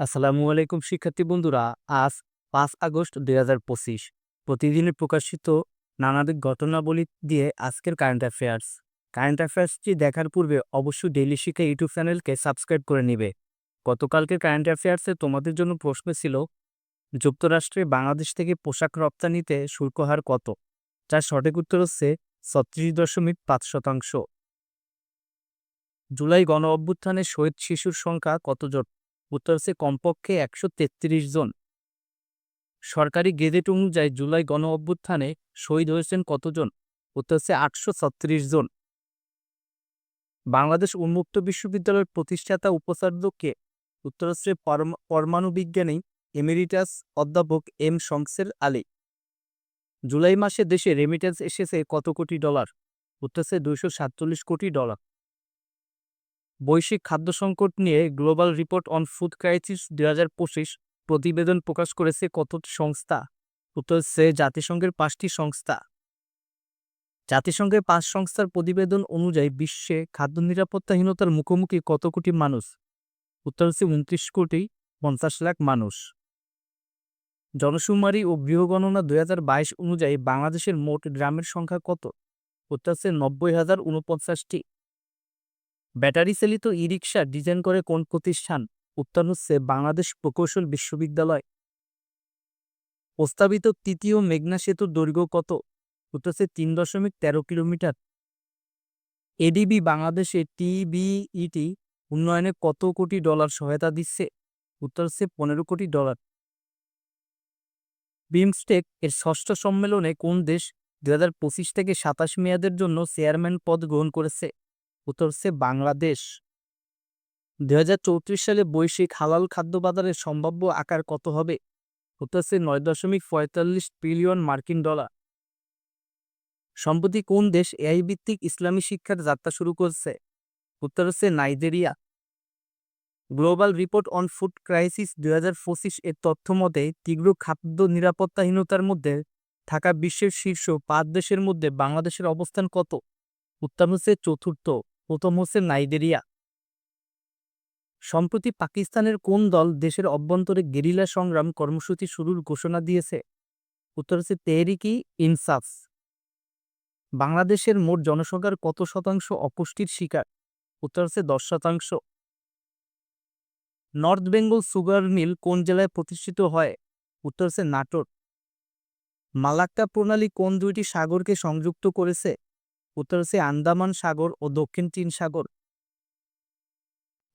আসসালামু আলাইকুম, শিক্ষার্থী বন্ধুরা। আজ পাঁচ আগস্ট দুই হাজার পঁচিশ। প্রতিদিনের প্রকাশিত নানাবিধ ঘটনাবলী দিয়ে আজকের কারেন্ট অ্যাফেয়ার্স কারেন্ট অ্যাফেয়ার্সটি দেখার পূর্বে অবশ্যই ডেইলি শিক্ষা ইউটিউব চ্যানেলকে সাবস্ক্রাইব করে নিবে। গতকালকের কারেন্ট অ্যাফেয়ার্সে তোমাদের জন্য প্রশ্ন ছিল, যুক্তরাষ্ট্রে বাংলাদেশ থেকে পোশাক রপ্তানিতে শুল্ক হার কত? যার সঠিক উত্তর হচ্ছে ছত্রিশ দশমিক পাঁচ শতাংশ। জুলাই গণ অভ্যুত্থানে শহীদ শিশুর সংখ্যা কত কতজন উত্তর হচ্ছে কমপক্ষে একশো তেত্রিশ জন। সরকারি গেজেট অনুযায়ী জুলাই গণ অভ্যুত্থানে শহীদ হয়েছেন কতজন? উত্তর হচ্ছে আটশো ছত্রিশ জন। বাংলাদেশ উন্মুক্ত বিশ্ববিদ্যালয়ের প্রতিষ্ঠাতা উপাচার্য কে? উত্তর হচ্ছে পরমাণু বিজ্ঞানী এমেরিটাস অধ্যাপক এম শংসের আলী। জুলাই মাসে দেশে রেমিটেন্স এসেছে কত কোটি ডলার? উত্তর হচ্ছে দুইশো সাতচল্লিশ কোটি ডলার। বৈশ্বিক খাদ্য সংকট নিয়ে global report on food crisis দুই হাজার পঁচিশ প্রতিবেদন প্রকাশ করেছে কতটি সংস্থা? উত্তর হচ্ছে জাতিসংঘের পাঁচটি সংস্থা। জাতিসংঘের পাঁচ সংস্থার প্রতিবেদন অনুযায়ী বিশ্বে খাদ্য নিরাপত্তাহীনতার মুখোমুখি কত কোটি মানুষ? উত্তর হচ্ছে উনত্রিশ কোটি পঞ্চাশ লাখ মানুষ। জনশুমারি ও গৃহগণনা দুই হাজার বাইশ অনুযায়ী বাংলাদেশের মোট গ্রামের সংখ্যা কত? উত্তর হচ্ছে নব্বই হাজার উনপঞ্চাশটি। ব্যাটারি চালিত ই রিক্সা ডিজাইন করে কোন প্রতিষ্ঠান? উত্তর হচ্ছে বাংলাদেশ প্রকৌশল বিশ্ববিদ্যালয়। প্রস্তাবিত তৃতীয় মেঘনা সেতুর দৈর্ঘ্য কত? উত্তর হচ্ছে তিন দশমিক তেরো কিলোমিটার। এডিবি বাংলাদেশে টিবিইটি উন্নয়নে কত কোটি ডলার সহায়তা দিচ্ছে? উত্তর হচ্ছে পনেরো কোটি ডলার। বিমস্টেক এর ষষ্ঠ সম্মেলনে কোন দেশ দুই হাজার পঁচিশ থেকে সাতাশ মেয়াদের জন্য চেয়ারম্যান পদ গ্রহণ করেছে? উত্তর হচ্ছে বাংলাদেশ। দুই হাজার চৌত্রিশ সালে বৈশ্বিক হালাল খাদ্য বাজারের সম্ভাব্য আকার কত হবে? উত্তর হচ্ছে নয় দশমিক পঁয়তাল্লিশ বিলিয়ন মার্কিন ডলার। সম্প্রতি কোন দেশ এআই ভিত্তিক ইসলামী শিক্ষার যাত্রা শুরু করছে? উত্তর হচ্ছে Nigeria. Global report on food crisis দুই হাজার পঁচিশ এর তথ্য মতে, তীব্র খাদ্য নিরাপত্তাহীনতার মধ্যে থাকা বিশ্বের শীর্ষ পাঁচ দেশের মধ্যে বাংলাদেশের অবস্থান কত? উত্তর হচ্ছে চতুর্থ। প্রথম হচ্ছে নাইজেরিয়া। সম্প্রতি পাকিস্তানের কোন দল দেশের অভ্যন্তরে গেরিলা সংগ্রাম কর্মসূচি শুরুর ঘোষণা দিয়েছে? উত্তর হচ্ছে তেহরিকি ইনসাফ। বাংলাদেশের মোট জনসংখ্যার কত শতাংশ অপুষ্টির শিকার? উত্তর হচ্ছে দশ শতাংশ। নর্থ বেঙ্গল সুগার মিল কোন জেলায় প্রতিষ্ঠিত হয়? উত্তর হচ্ছে নাটোর। মালাক্কা প্রণালী কোন দুইটি সাগরকে সংযুক্ত করেছে? উত্তর হচ্ছে আন্দামান সাগর ও দক্ষিণ চীন সাগর।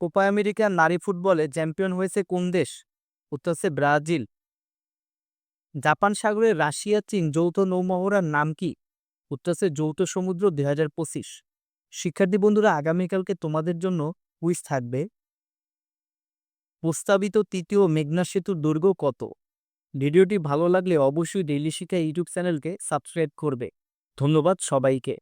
কোপা আমেরিকার নারী ফুটবলে চ্যাম্পিয়ন হয়েছে কোন দেশ? উত্তর হচ্ছে ব্রাজিল। জাপান সাগরে রাশিয়া, চীন যৌথ নৌমহড়ার নাম কি? উত্তর হচ্ছে যৌথ সমুদ্র দুই হাজার পঁচিশ। শিক্ষার্থী বন্ধুরা, আগামীকালকে তোমাদের জন্য কুইজ থাকবে। প্রস্তাবিত তৃতীয় মেঘনা সেতুর দৈর্ঘ্য কত? ভিডিওটি ভালো লাগলে অবশ্যই ডেইলি শিক্ষা ইউটিউব চ্যানেলকে সাবস্ক্রাইব করবে। ধন্যবাদ সবাইকে।